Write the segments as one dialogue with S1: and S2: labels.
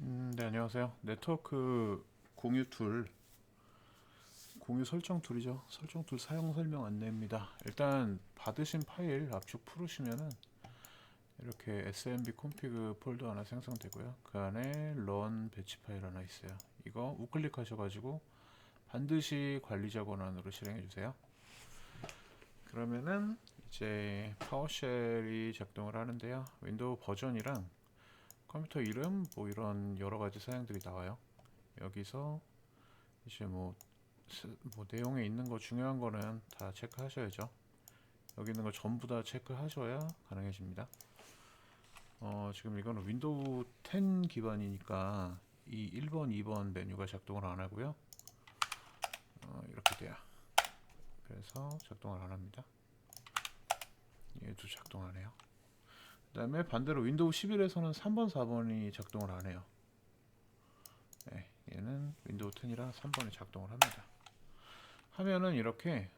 S1: 음, 네, 안녕하세요. 네트워크 공유 툴, 공유 설정 툴이죠. 설정 툴 사용 설명 안내입니다. 일단 받으신 파일 압축 풀으시면은 이렇게 SMB config 폴더 하나 생성되고요. 그 안에 run 배치 파일 하나 있어요. 이거 우클릭 하셔가지고 반드시 관리자 권한으로 실행해 주세요. 그러면은 이제 파워쉘이 작동을 하는데요. 윈도우 버전이랑 컴퓨터 이름 뭐 이런 여러 가지 사양들이 나와요. 여기서 이제 뭐, 스- 뭐 내용에 있는 거 중요한 거는 다 체크하셔야죠. 여기 있는 거 전부 다 체크하셔야 가능해집니다. 어, 지금 이거는 윈도우 10 기반이니까 이 1번, 2번 메뉴가 작동을 안 하고요. 어, 이렇게 돼요. 그래서 작동을 안 합니다. 얘도 작동 안 해요. 그 다음에 반대로 윈도우 11에서는 3번, 4번이 작동을 안 해요. 네, 얘는 윈도우 10이라 3번이 작동을 합니다. 하면은 이렇게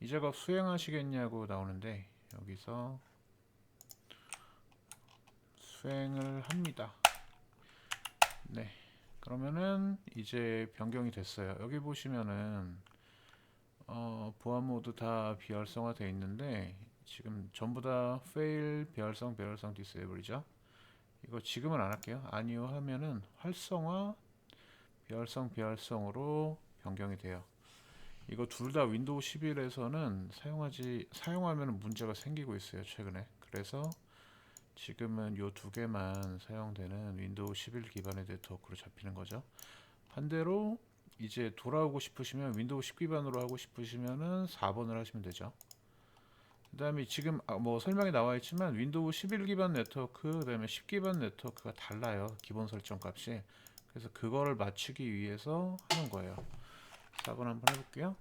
S1: 이 작업 수행하시겠냐고 나오는데 여기서 수행을 합니다. 네, 그러면은 이제 변경이 됐어요. 여기 보시면은 어, 보안 모드 다 비활성화 되어 있는데 지금 전부 다 fail 비활성 비활성 disable이죠. 이거 지금은 안 할게요. 아니요 하면은 활성화 비활성 비활성으로 변경이 돼요. 이거 둘 다 윈도우 11에서는 사용하지 사용하면 문제가 생기고 있어요 최근에. 그래서 지금은 요 두 개만 사용되는 윈도우 11 기반의 네트워크로 잡히는 거죠. 반대로 이제 돌아오고 싶으시면 윈도우 10 기반으로 하고 싶으시면은 4번을 하시면 되죠. 그 다음에 지금 아, 뭐 설명이 나와 있지만 윈도우 11 기반 네트워크 그 다음에 10 기반 네트워크가 달라요. 기본 설정 값이. 그래서 그거를 맞추기 위해서 하는 거예요. 4번 한번 해볼게요.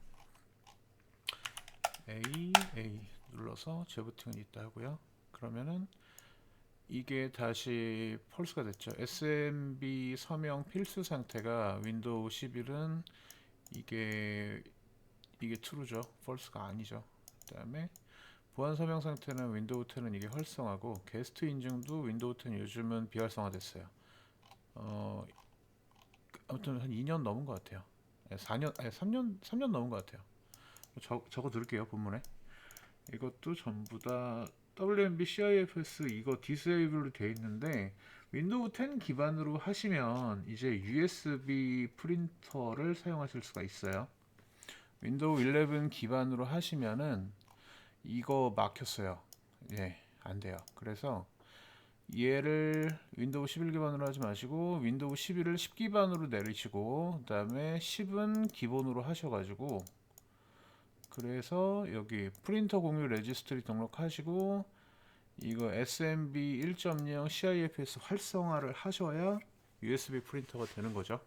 S1: A A 눌러서 재부팅은 있다 하고요. 그러면은 이게 다시 펄스가 됐죠. SMB 서명 필수 상태가 윈도우 11은 이게 이게 true죠. false가 아니죠. 그 다음에 보안 서명 상태는 윈도우 10은 이게 활성화고 게스트 인증도 윈도우 10 요즘은 비활성화됐어요. 어 아무튼 한 2년 넘은 것 같아요. 4년 아니 3년 3년 넘은 것 같아요. 적 적어 드릴게요 본문에. 이것도 전부 다 WMB CIFS 이거 디세이블로 되어 있는데 윈도우 10 기반으로 하시면 이제 USB 프린터를 사용하실 수가 있어요. 윈도우 11 기반으로 하시면은 이거 막혔어요. 예, 안 돼요. 그래서 얘를 윈도우 11 기반으로 하지 마시고 윈도우 11을 10 기반으로 내리시고 그다음에 10은 기본으로 하셔가지고 그래서 여기 프린터 공유 레지스트리 등록하시고 이거 SMB 1.0 CIFS 활성화를 하셔야 USB 프린터가 되는 거죠.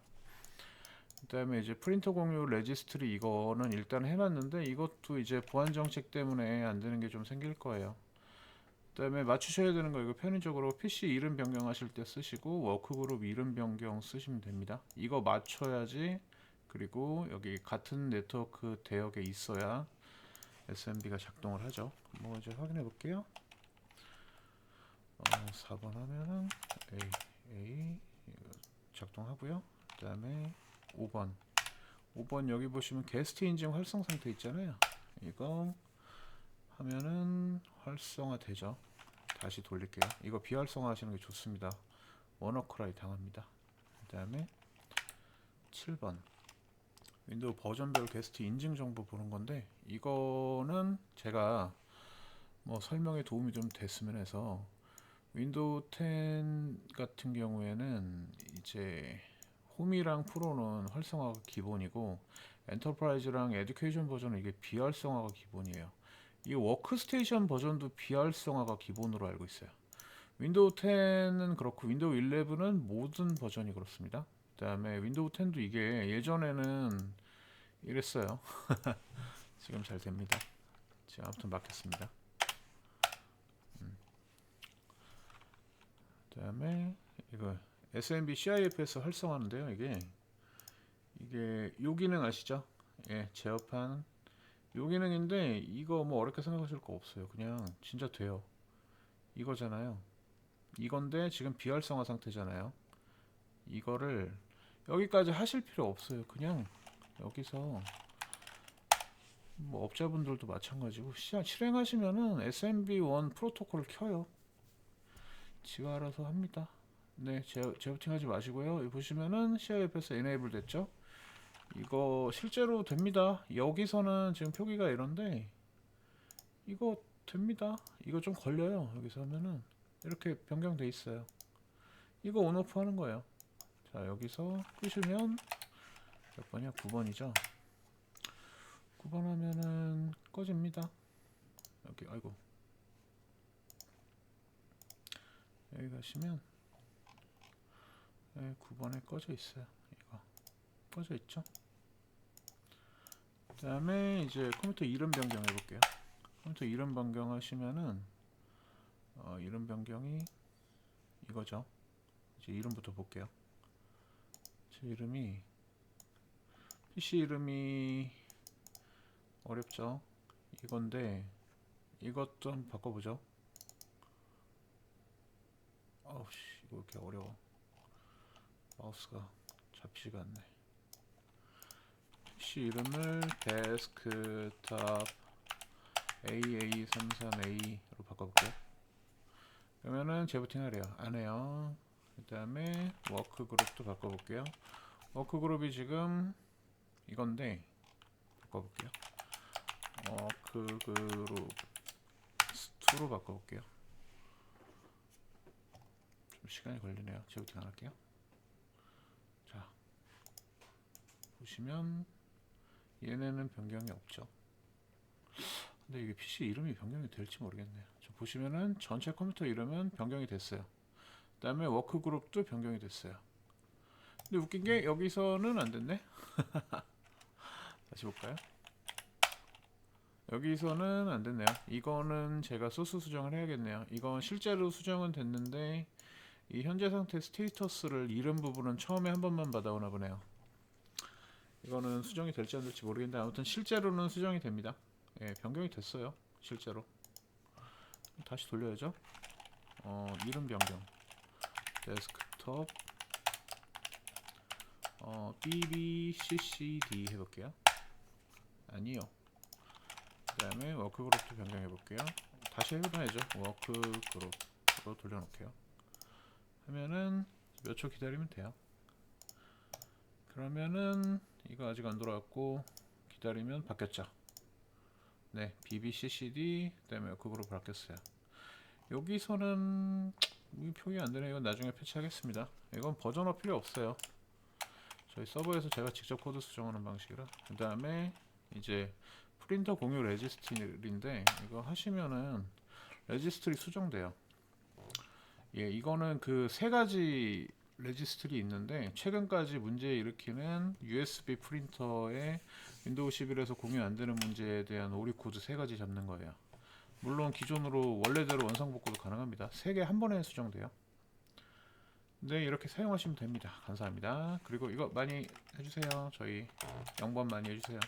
S1: 그다음에 이제 프린터 공유 레지스트리 이거는 일단 해놨는데 이것도 이제 보안 정책 때문에 안 되는 게 좀 생길 거예요. 그다음에 맞추셔야 되는 거 이거 편의적으로 PC 이름 변경하실 때 쓰시고 워크그룹 이름 변경 쓰시면 됩니다. 이거 맞춰야지 그리고 여기 같은 네트워크 대역에 있어야 SMB가 작동을 하죠. 뭐 이제 확인해 볼게요. 어, 4번 하면은 A A 작동하고요. 그다음에 5번 5번 여기 보시면 게스트 인증 활성 상태 있잖아요. 이거 하면은 활성화 되죠. 다시 돌릴게요. 이거 비활성화 하시는 게 좋습니다. 워너크라이 당합니다. 그 다음에 7번 윈도우 버전별 게스트 인증 정보 보는 건데 이거는 제가 뭐 설명에 도움이 좀 됐으면 해서 윈도우 10 같은 경우에는 이제 홈이랑 프로는 활성화가 기본이고 엔터프라이즈랑 에듀케이션 버전은 이게 비활성화가 기본이에요. 이 워크스테이션 버전도 비활성화가 기본으로 알고 있어요. 윈도우 10은 그렇고 윈도우 11은 모든 버전이 그렇습니다. 그 다음에 윈도우 10도 이게 예전에는 이랬어요. 지금 잘 됩니다. 지금 아무튼 막혔습니다. 음. 그 다음에 이거 SMB CIFS 활성화하는데요. 이게 이게 요 기능 아시죠? 예, 제어판 요 기능인데 이거 뭐 어렵게 생각하실 거 없어요. 그냥 진짜 돼요. 이거잖아요. 이건데 지금 비활성화 상태잖아요. 이거를 여기까지 하실 필요 없어요. 그냥 여기서 뭐 업자분들도 마찬가지고 시작 실행하시면은 SMB1 프로토콜을 켜요. 지가 알아서 합니다. 네, 제, 제어팅하지 마시고요. 여기 보시면은 CIFS enable 됐죠? 이거 실제로 됩니다. 여기서는 지금 표기가 이런데 이거 됩니다. 이거 좀 걸려요. 여기서 하면은 이렇게 변경돼 있어요. 이거 온오프 하는 거예요. 자, 여기서 끄시면 몇 번이야? 9번이죠. 9번 하면은 꺼집니다. 여기 아이고. 여기 가시면 네, 9번에 꺼져 있어요. 이거 꺼져 있죠? 그다음에 이제 컴퓨터 이름 변경 해볼게요. 컴퓨터 이름 변경하시면은 어, 이름 변경이 이거죠. 이제 이름부터 볼게요. 제 이름이 PC 이름이 어렵죠. 이건데 이것도 한번 바꿔보죠. 아우씨 이거 왜 이렇게 어려워. 마우스가 잡히지가 않네. PC 이름을 데스크탑 AA33A로 바꿔볼게요. 그러면은 재부팅 하래요. 안 해요. 그 다음에 워크 그룹도 바꿔볼게요. 워크 그룹이 지금 이건데 바꿔볼게요. 워크 그룹 2로 바꿔볼게요. 좀 시간이 걸리네요. 재부팅 안 할게요. 자 보시면 얘네는 변경이 없죠. 근데 이게 PC 이름이 변경이 될지 모르겠네요. 저 보시면은 전체 컴퓨터 이름은 변경이 됐어요. 그 다음에 워크 그룹도 변경이 됐어요. 근데 웃긴 게 여기서는 안 됐네. 다시 볼까요? 여기서는 안 됐네요. 이거는 제가 소스 수정을 해야겠네요. 이건 실제로 수정은 됐는데 이 현재 상태 스테이터스를 잃은 부분은 처음에 한 번만 받아오나 보네요. 이거는 수정이 될지 안 될지 모르겠는데 아무튼 실제로는 수정이 됩니다. 예, 변경이 됐어요. 실제로. 다시 돌려야죠. 어, 이름 변경. 데스크톱 어, BBCCD 해볼게요. 아니요. 그 다음에 워크 그룹도 변경해 볼게요. 다시 해봐야죠. 워크 그룹으로 돌려놓게요. 하면은 몇 초 기다리면 돼요. 그러면은 이거 아직 안 돌아왔고 기다리면 바뀌었죠. 네, BBCCD 그다음에 그룹 바뀌었어요. 여기서는 이 표기 안 되네. 이건 나중에 패치하겠습니다. 이건 버전업 필요 없어요. 저희 서버에서 제가 직접 코드 수정하는 방식이라. 그 다음에 이제 프린터 공유 레지스트리인데 이거 하시면은 레지스트리 수정돼요. 예, 이거는 그 세 가지 레지스트리 있는데 최근까지 문제 일으키는 USB 프린터에 윈도우 11에서 공유 안 되는 문제에 대한 오류 코드 세 가지 잡는 거예요. 물론 기존으로 원래대로 원상 복구도 가능합니다. 세 개 한 번에 수정돼요. 네, 이렇게 사용하시면 됩니다. 감사합니다. 그리고 이거 많이 해주세요. 저희 영번 많이 해주세요.